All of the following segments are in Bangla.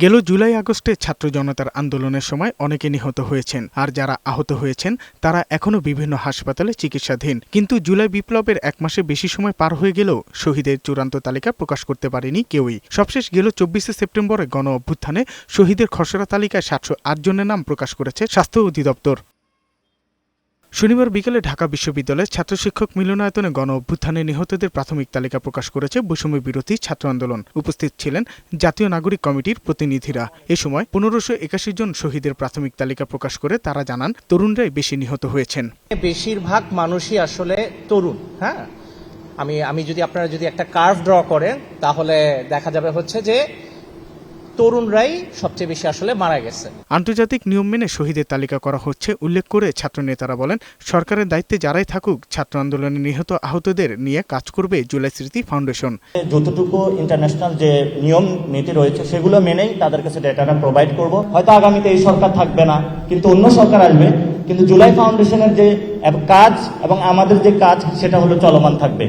গেল জুলাই আগস্টে ছাত্র জনতার আন্দোলনের সময় অনেকে নিহত হয়েছেন। আর যারা আহত হয়েছেন, তারা এখনও বিভিন্ন হাসপাতালে চিকিৎসাধীন। কিন্তু জুলাই বিপ্লবের এক মাসে বেশি সময় পার হয়ে গেলেও শহীদের চূড়ান্ত তালিকা প্রকাশ করতে পারেনি কেউই। সবশেষ গেল চব্বিশে সেপ্টেম্বরে গণ অভ্যুত্থানে শহীদের খসড়া তালিকায় সাতশো আট জনের নাম প্রকাশ করেছে স্বাস্থ্য অধিদপ্তর। শনিবার বিকেলে ঢাকা বিশ্ববিদ্যালয়ের ছাত্র শিক্ষক মিলনায়তনে গণ অভ্যুত্থানে নিহতদের প্রাথমিক তালিকা প্রকাশ করেছে বৈষম্য বিরোধী ছাত্র আন্দোলন। উপস্থিত ছিলেন জাতীয় নাগরিক কমিটির প্রতিনিধিরা। এ সময় পনেরোশো একাশি জন শহীদের প্রাথমিক তালিকা প্রকাশ করে তারা জানান, তরুণরাই বেশি নিহত হয়েছেন। বেশিরভাগ মানুষই আসলে তরুণ হ্যাঁ? আমি আমি যদি আপনারা যদি একটা কার্ভ ড্র করেন, তাহলে দেখা যাবে হচ্ছে যে তরুণরাই সবচেয়ে বেশি আসলে মারা গেছে। আন্তর্জাতিক নিয়ম মেনে শহীদের তালিকা করা হচ্ছে উল্লেখ করে ছাত্র নেতারা বলেন সরকারের দায়িত্বে যারাই থাকুক ছাত্র আন্দোলনে নিহত আহতদের নিয়ে কাজ করবে জুলাই স্মৃতি ফাউন্ডেশন। যতটুকু ইন্টারন্যাশনাল যে নিয়ম নীতি রয়েছে সেগুলো মেনেই তাদের কাছে ডেটাটা প্রোভাইড করব। হয়তো আগামীতে এই সরকার থাকবে না কিন্তু অন্য সরকার আসবে। কিন্তু জুলাই ফাউন্ডেশনের যে কাজ এবং আমাদের যে কাজ সেটা হলো চলমান থাকবে।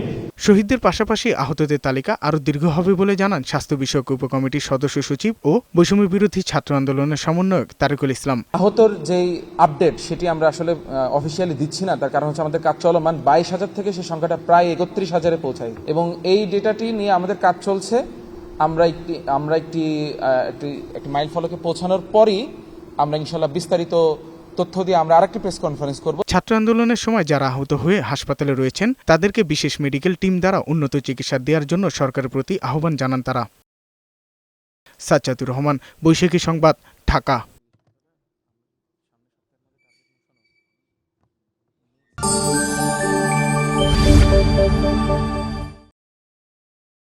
শহীদদের পাশাপাশি আহতদের তালিকা আরও দীর্ঘ হবে বলে জানান স্বাস্থ্য বিষয়ক উপকমিটির সদস্য সচিব ও বৈষম্য বিরোধী ছাত্র আন্দোলনের সমন্বয়ক তারেকুল ইসলাম। আহতর যেই আপডেট, সেটি আমরা আসলে অফিসিয়ালি দিচ্ছি না। তার কারণ হচ্ছে আমাদের কাজ চলমান। বাইশ হাজার থেকে সেই সংখ্যাটা প্রায় একত্রিশ হাজারে পৌঁছায়। এবং এই ডেটাটি নিয়ে আমাদের কাজ চলছে। আমরা একটি আমরা একটি একটি মাইল ফলকে পৌঁছানোর পরই আমরা ইনশাল্লাহ বিস্তারিত তথ্য দিয়ে আমরা আরেকটি প্রেস কনফারেন্স করব। ছাত্র আন্দোলনের সময় যারা আহত হয়ে হাসপাতালে রয়েছেন, তাদেরকে বিশেষ মেডিকেল টিম দ্বারা উন্নত চিকিৎসা দেওয়ার জন্য সরকারের প্রতি আহ্বান জানান তারা। সাজ্জাদুর রহমান, বৈশাখী সংবাদ, ঢাকা।